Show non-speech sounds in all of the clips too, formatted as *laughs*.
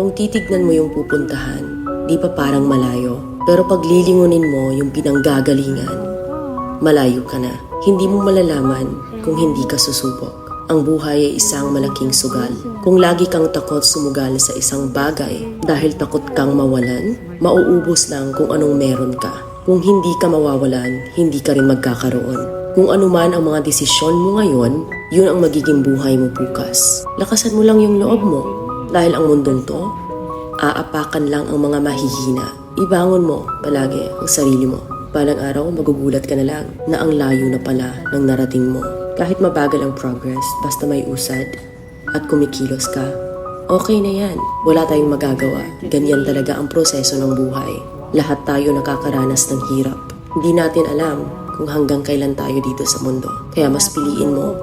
Kung titignan mo yung pupuntahan, di pa parang malayo. Pero pag lilingunin mo yung pinanggagalingan, malayo ka na. Hindi mo malalaman kung hindi ka susubok. Ang buhay ay isang malaking sugal. Kung lagi kang takot sumugal sa isang bagay dahil takot kang mawalan, mauubos lang kung anong meron ka. Kung hindi ka mawawalan, hindi ka rin magkakaroon. Kung ano man ang mga desisyon mo ngayon, yun ang magiging buhay mo bukas. Lakasan mo lang yung loob mo. Dahil ang mundong to, aapakan lang ang mga mahihina. Ibangon mo palagi ang sarili mo. Balang araw, magugulat ka na lang na ang layo na pala ng narating mo. Kahit mabagal ang progress, basta may usad at kumikilos ka, okay na yan. Wala tayong magagawa. Ganyan talaga ang proseso ng buhay. Lahat tayo nakakaranas ng hirap. Hindi natin alam kung hanggang kailan tayo dito sa mundo. Kaya mas piliin mo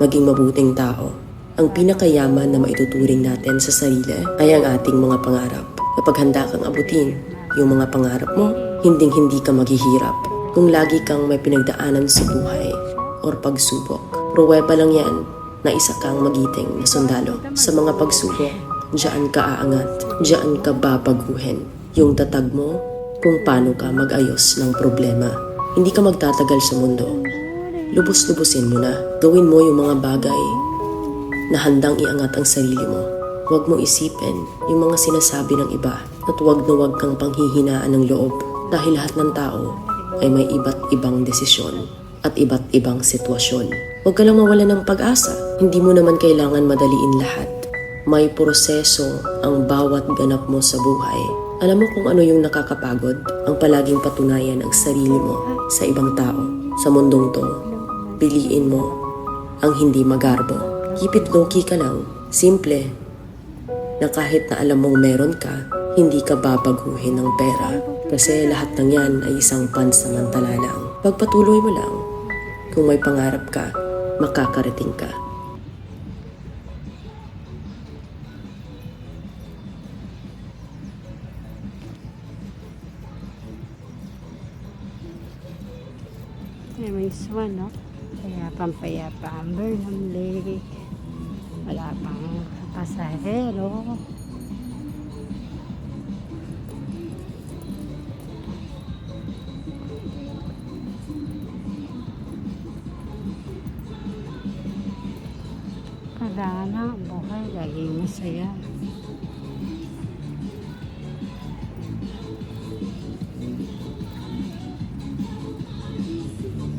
maging mabuting tao. Ang pinakayaman na maituturing natin sa sarili ay ang ating mga pangarap. Kapag handa kang abutin yung mga pangarap mo, hinding-hindi ka maghihirap. Kung lagi kang may pinagdaanan sa buhay or pagsubok, pruweba lang yan na isa kang magiting na sundalo. Sa mga pagsubok, diyan ka aangat, diyan ka babaguhin. Yung tatag mo kung paano ka mag-ayos ng problema. Hindi ka magtatagal sa mundo. Lubos-lubusin mo na. Gawin mo yung mga bagay na handang iangat ang sarili mo. Huwag mo isipin yung mga sinasabi ng iba at huwag na huwag kang panghihinaan ng loob dahil lahat ng tao ay may iba't ibang desisyon at iba't ibang sitwasyon. Huwag ka lang mawala ng pag-asa. Hindi mo naman kailangan madaliin lahat. May proseso ang bawat ganap mo sa buhay. Alam mo kung ano yung nakakapagod? Ang palaging patunayan ang sarili mo sa ibang tao. Sa mundong to, piliin mo ang hindi magarbo. Keep it low-key ka lang. Simple. Na kahit na alam mong meron ka, hindi ka babaguhin ng pera. Kasi lahat ng yan ay isang pansamantala lang. Pagpatuloy mo lang. Kung may pangarap ka, makakarating ka. Ay, may swan, no? Kaya pampayapa ang Burnham Lake. Wala pang pasahero. Kailangan na ang buhay, laging masaya.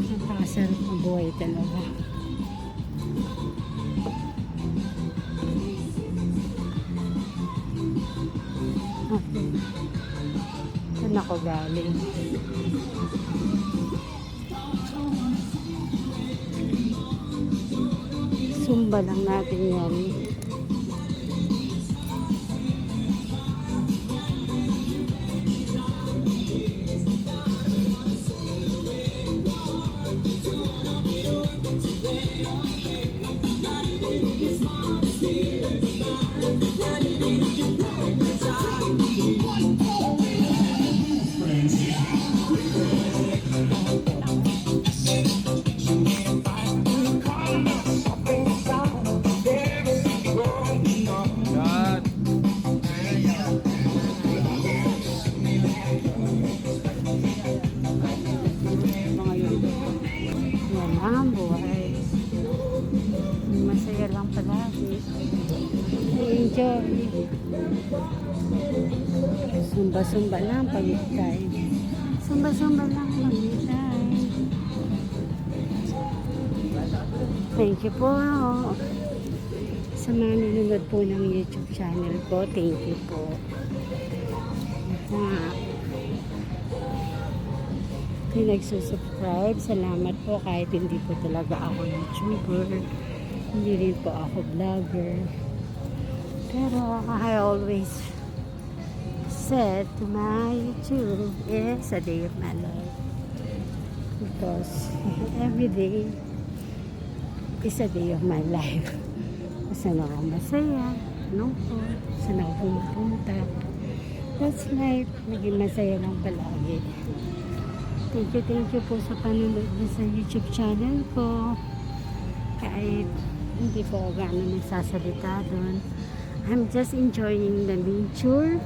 Napakasarap ang buhay talaga. Saan ako galing? Sumba lang natin yan. mga Enjoy. Sumba-sumba lang pag-itay. Sumba-sumba lang pag-itay. Thank you po. Sa mga nanonood po ng YouTube channel ko, thank you po. Ah, kung nagsusubscribe, salamat po kahit hindi po talaga ako YouTuber. Hindi rin po ako vlogger. Pero I always said to my YouTube is a day of my life. Because *laughs* every day is a day of my life. *laughs* Saan ako masaya, po, saan ako pumupunta. That's life. Naging masaya lang palagi. Thank you, thank you po sa panonood niyo sa YouTube channel ko. Kahit hindi po ako gaano nagsasalita doon. I'm just enjoying the nature.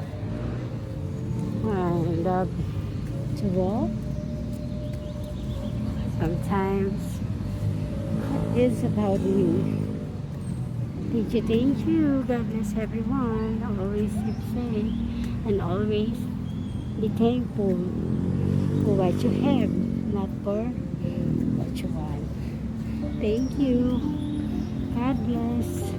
I love to walk. Sometimes it's about me. Thank you, thank you. God bless everyone. Always keep safe and always be thankful for what you have, not for what you want. Thank you. God bless.